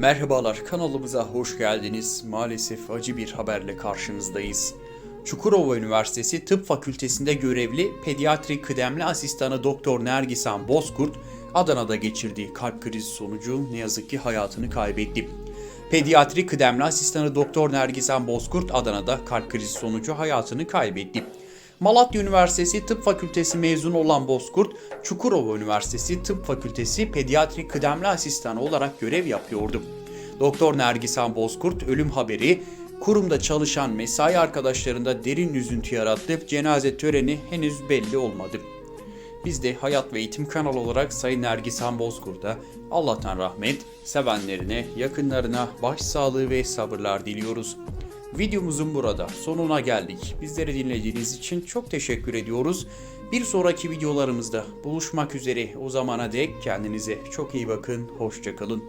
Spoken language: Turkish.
Merhabalar kanalımıza hoş geldiniz. Maalesef acı bir haberle karşınızdayız. Çukurova Üniversitesi Tıp Fakültesinde görevli pediatri kıdemli asistanı Doktor Nergisan Bozkurt, Adana'da geçirdiği kalp krizi sonucu ne yazık ki hayatını kaybetti. Pediatri kıdemli asistanı Doktor Nergisan Bozkurt Adana'da kalp krizi sonucu hayatını kaybetti. Malatya Üniversitesi Tıp Fakültesi mezunu olan Bozkurt, Çukurova Üniversitesi Tıp Fakültesi Pediatri Kıdemli Asistanı olarak görev yapıyordu. Doktor Nergisan Bozkurt ölüm haberi kurumda çalışan mesai arkadaşlarında derin üzüntü yarattı. Cenaze töreni henüz belli olmadı. Biz de Hayat ve Eğitim kanalı olarak Sayın Nergisan Bozkurt'a Allah'tan rahmet, sevenlerine, yakınlarına başsağlığı ve sabırlar diliyoruz. Videomuzun burada sonuna geldik. Bizleri dinlediğiniz için çok teşekkür ediyoruz. Bir sonraki videolarımızda buluşmak üzere. O zamana dek kendinize çok iyi bakın. Hoşçakalın.